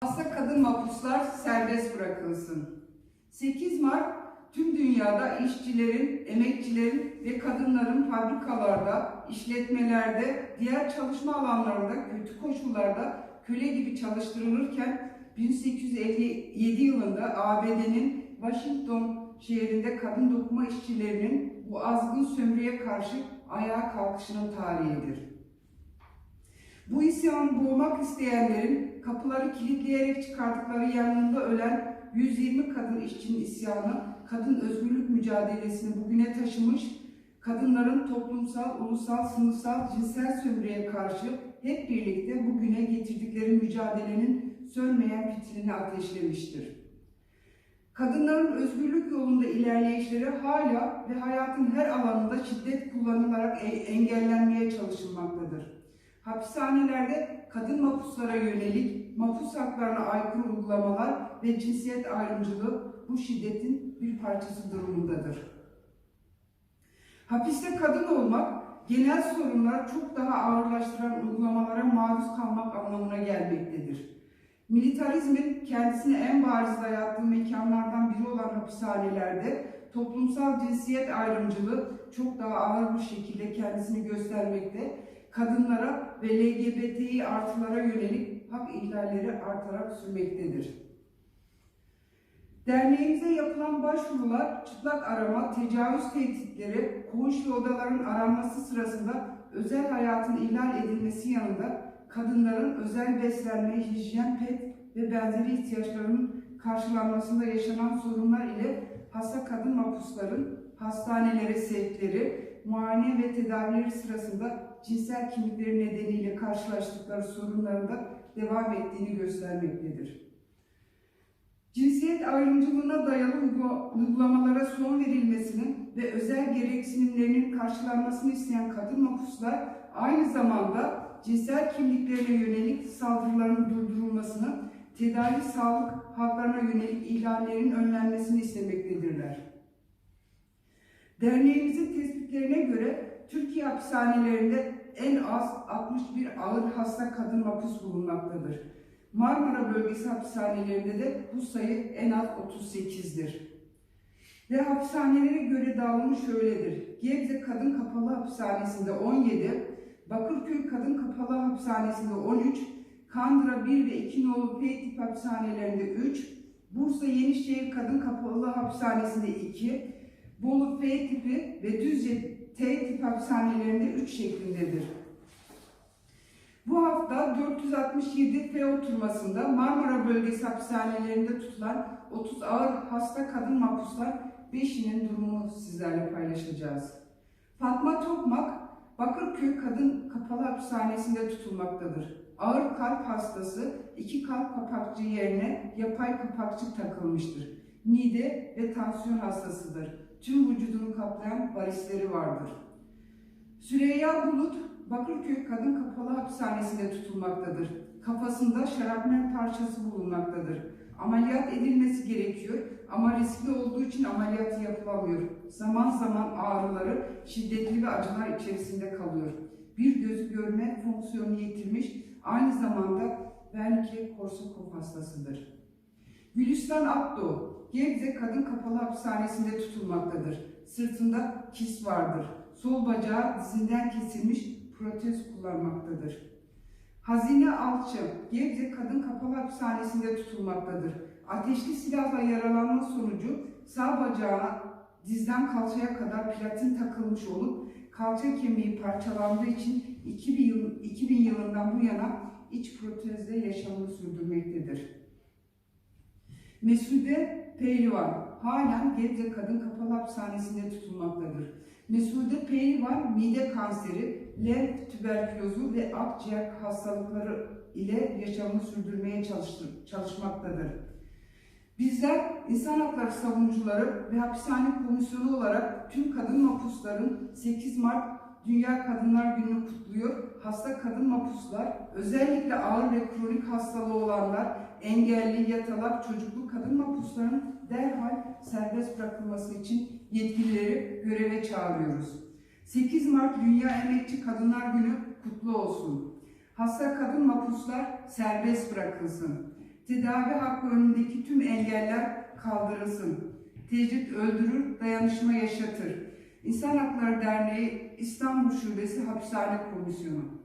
Hasta kadın mahpuslar serbest bırakılsın. 8 Mart tüm dünyada işçilerin, emekçilerin ve kadınların fabrikalarda, işletmelerde, diğer çalışma alanlarında kötü koşullarda köle gibi çalıştırılırken 1857 yılında ABD'nin Washington şehrinde kadın dokuma işçilerinin bu azgın sömürüye karşı ayağa kalkışının tarihidir. Bu isyanı boğmak isteyenlerin kapıları kilitleyerek çıkardıkları yanında ölen 120 kadın işçinin isyanı, kadın özgürlük mücadelesini bugüne taşımış, kadınların toplumsal, ulusal, sınıfsal, cinsel sömürüye karşı hep birlikte bugüne getirdikleri mücadelenin sönmeyen fitilini ateşlemiştir. Kadınların özgürlük yolunda ilerleyişleri hala ve hayatın her alanında şiddet kullanılarak e- engellenmeye çalışılmaktadır. Hapishanelerde kadın mahpuslara yönelik mahpus haklarına aykırı uygulamalar ve cinsiyet ayrımcılığı bu şiddetin bir parçası durumundadır. Hapiste kadın olmak, genel sorunlar çok daha ağırlaştıran uygulamalara maruz kalmak anlamına gelmektedir. Militarizmin kendisini en bariz dayattığı mekanlardan biri olan hapishanelerde toplumsal cinsiyet ayrımcılığı çok daha ağır bir şekilde kendisini göstermekte, kadınlara ve LGBTİ artılara yönelik hak ihlalleri artarak sürmektedir. Derneğimize yapılan başvurular, çıplak arama, tecavüz tehditleri, koğuş ve odaların aranması sırasında özel hayatın ihlal edilmesi yanında kadınların özel beslenme, hijyen, pet ve benzeri ihtiyaçlarının karşılanmasında yaşanan sorunlar ile hasta kadın mahpusların hastanelere sevkleri, muayene ve tedavileri sırasında cinsel kimlikleri nedeniyle karşılaştıkları sorunların da devam ettiğini göstermektedir. Cinsiyet ayrımcılığına dayalı uygula- uygulamalara son verilmesinin ve özel gereksinimlerinin karşılanmasını isteyen kadın mahpuslar aynı zamanda cinsel kimliklerine yönelik saldırıların durdurulmasını, tedavi sağlık haklarına yönelik ihlallerin önlenmesini istemektedirler. Derneğimizin tespitlerine göre Türkiye hapishanelerinde en az 61 ağır hasta kadın mahpus bulunmaktadır. Marmara bölgesi hapishanelerinde de bu sayı en az 38'dir. Ve hapishanelere göre dağılımı şöyledir. Gebze Kadın Kapalı Hapishanesi'nde 17, Bakırköy Kadın Kapalı Hapishanesi'nde 13, Kandıra 1 ve 2 nolu P tip hapishanelerinde 3, Bursa Yenişehir Kadın Kapalı Hapishanesi'nde 2, Bolu F tipi ve Düzce T tip hapishanelerinde 3 şeklindedir. Bu hafta 467 F oturmasında Marmara Bölgesi hapishanelerinde tutulan 30 ağır hasta kadın mahpuslar 5'inin durumunu sizlerle paylaşacağız. Fatma Tokmak, Bakırköy Kadın Kapalı Hapishanesi'nde tutulmaktadır. Ağır kalp hastası, iki kalp kapakçı yerine yapay kapakçı takılmıştır. Mide ve tansiyon hastasıdır. Tüm vücudunu kaplayan varisleri vardır. Süreyya Bulut, Bakırköy Kadın Kapalı Hapishanesi'nde tutulmaktadır. Kafasında şarapnel parçası bulunmaktadır. Ameliyat edilmesi gerekiyor ama riskli olduğu için ameliyatı yapılamıyor. Zaman zaman ağrıları şiddetli ve acılar içerisinde kalıyor. Bir gözü görme fonksiyonu yitirmiş, aynı zamanda Wernicke Korsakoff hastasıdır. Gülistan Akdoğ, Gebze Kadın Kapalı Hapishanesi'nde tutulmaktadır. Sırtında kis vardır. Sol bacağı dizinden kesilmiş protez kullanmaktadır. Hazine Alçı, Gebze Kadın Kapalı Hapishanesi'nde tutulmaktadır. Ateşli silahla yaralanma sonucu sağ bacağına dizden kalçaya kadar platin takılmış olup kalça kemiği parçalandığı için 2000, yıl, 2000 yılından bu yana iç protezle yaşamını sürdürmektedir. Mesude Pehlivan halen Gebze Kadın Kapalı Hapishanesi'nde tutulmaktadır. Mesude Pehlivan mide kanseri, lenf tüberkülozu ve akciğer hastalıkları ile yaşamını sürdürmeye çalıştır, çalışmaktadır. Bizler insan hakları savunucuları ve hapishane komisyonu olarak tüm kadın mahpusların 8 Mart Dünya Kadınlar Günü'nü kutluyor. Hasta kadın mahpuslar, özellikle ağır ve kronik hastalığı olanlar, engelli, yatalak, çocuklu kadın mahpusların derhal serbest bırakılması için yetkilileri göreve çağırıyoruz. 8 Mart Dünya Emekçi Kadınlar Günü kutlu olsun. Hasta kadın mahpuslar serbest bırakılsın. Tedavi hakkı önündeki tüm engeller kaldırılsın. Tecrit öldürür, dayanışma yaşatır. İnsan Hakları Derneği İstanbul Şubesi Hapishane Komisyonu